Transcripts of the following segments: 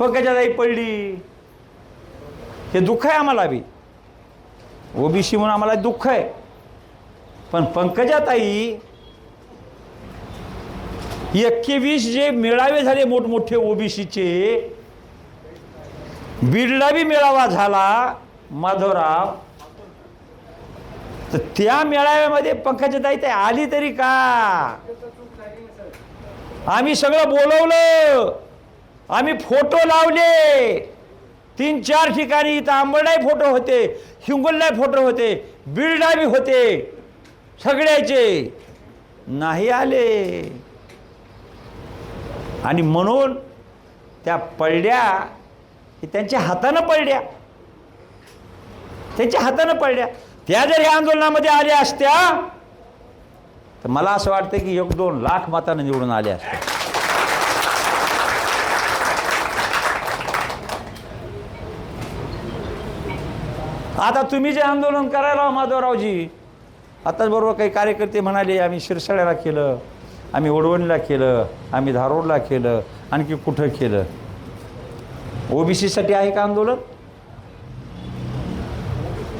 पंकजाताई पडली. हे दुःख आहे आम्हाला बी. ओबीसी म्हणून आम्हाला दुःख आहे. पण पंकजाताई एकवीस जे मेळावे झाले मोठमोठे ओबीसीचे बीडला बी मेळावा झाला माधवराव. तर त्या मेळाव्यामध्ये पंकजाताई ते आली तरी का? आम्ही सगळं बोलवलं. आम्ही फोटो लावले. तीन चार ठिकाणी इथं आंबरडाही फोटो होते हिंगोललाही फोटो होते बिल्डा बी होते. सगळ्याचे नाही आले. आणि म्हणून त्या पडल्या त्यांच्या हातानं पडल्या त्यांच्या हातानं पडल्या त्या जर या आंदोलनामध्ये आल्या असत्या तर मला असं वाटतं की एक दोन लाख मतानं निवडून आल्या असत्या. आता तुम्ही जे आंदोलन करायला माधवरावजी. आताच बरोबर काही कार्यकर्ते म्हणाले आम्ही शिरसाळ्याला केलं आम्ही ओडवणीला केलं आम्ही धारोडला केलं आणखी कुठं केलं? ओबीसीसाठी आहे का आंदोलन?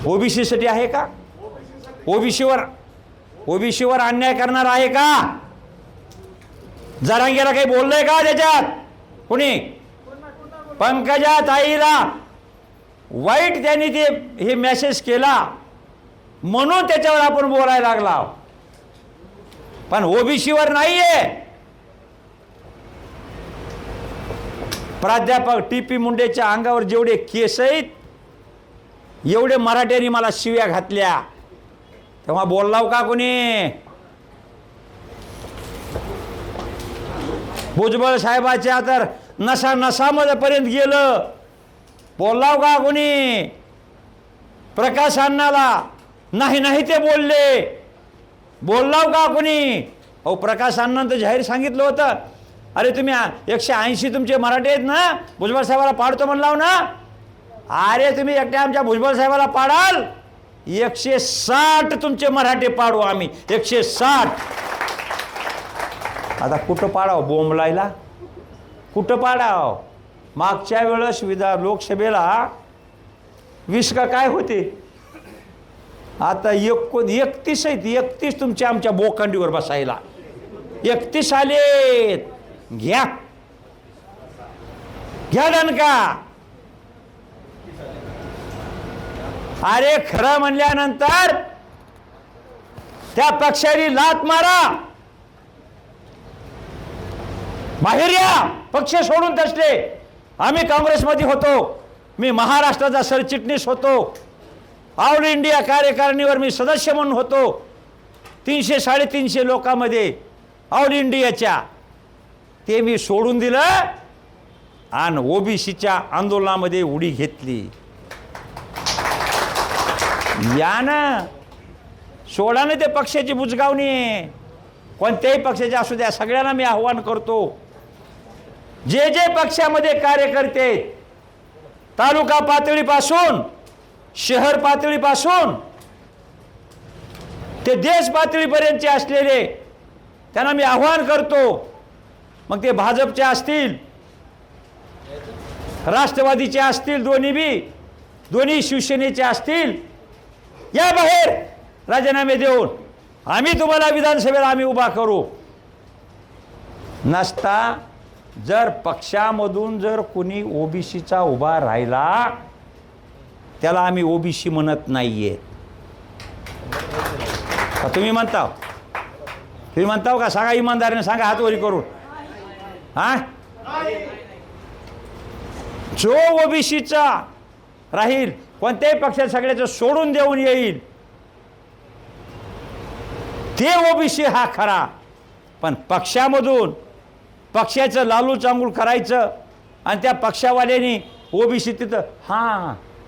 ओबीसीसाठी आहे का? ओबीसीवर ओबीसीवर अन्याय करणार आहे का? जरांगेला काही बोललंय का त्याच्यात? कुणी? पंकजा ताईला वाईट त्यांनी ते हे मेसेज केला म्हणून त्याच्यावर आपण बोलायला लागला. पण ओबीसीवर नाहीये. प्राध्यापक टी पी मुंडेच्या अंगावर जेवढे केस आहेत एवढे मराठ्यांनी मला शिव्या घातल्या. तेव्हा बोललाव का कोणी? भुजबळ साहेबाच्या तर नसा नसामध्ये पर्यंत गेलं. बोललाव का कोणी प्रकाश अण्णाला. नाही नाही ते बोलले. बोललाव का कोणी अहो प्रकाश अण्णानं तर जाहीर सांगितलं होतं. अरे तुम्ही एकशे ऐंशी तुमचे मराठी आहेत ना? भुजबळ साहेबाला पाडतो म्हणलाव ना? अरे तुम्ही एकट्या आमच्या भुजबळ साहेबाला पाडाल? एकशे साठ तुमचे मराठी पाडू आम्ही. एकशे साठ. आता कुठं पाडाव? बोंबलायला कुठं पाडाव? मागच्या वेळेस विधा लोकसभेला विष्का का काय होते? आता एकूण एकतीस आहेत. एकतीस तुमच्या आमच्या बोकांडीवर बसायला. एकतीस आलेत. घ्या. घ्या दणका. अरे खरं म्हणल्यानंतर त्या पक्षाने लात मारा. बाहेर या. पक्ष सोडून तसले. आम्ही काँग्रेसमध्ये होतो. मी महाराष्ट्राचा सरचिटणीस होतो. ऑल इंडिया कार्यकारिणीवर मी सदस्य म्हणून होतो. तीनशे साडेतीनशे लोकांमध्ये ऑल इंडियाच्या ते मी सोडून दिलं आणि ओबीसीच्या आंदोलनामध्ये उडी घेतली. या ना सोडा ना ते पक्षाची बुजगावणी आहे. कोणत्याही पक्षाचे असू द्या सगळ्यांना मी आव्हान करतो. जे जे पक्षामध्ये कार्यकर्ते आहेत, तालुका पातळीपासून शहर पातळीपासून ते देश पातळीपर्यंतचे असलेले त्यांना मी आव्हान करतो. मग ते भाजपचे असतील राष्ट्रवादीचे असतील दोन्ही बी दोन्ही शिवसेनेचे असतील या बाहेर राजीनामे देऊन आम्ही तुम्हाला विधानसभेला आम्ही उभा करू. नसता जर पक्षामधून जर कुणी ओबीसीचा उभा राहिला त्याला आम्ही ओबीसी म्हणत नाहीये. आहे तुम्ही म्हणता तुम्ही म्हणताव का? सांगा इमानदारीने सांगा हातवरी करून. हा? जो ओबीसीचा राहील कोणत्याही पक्षात सगळ्याचं सोडून देऊन येईल ते ओबीसी हा खरा. पण पक्षामधून पक्षाचं लालू चांगूल करायचं आणि त्या पक्षावाल्यांनी ओबीसी तिथं हां.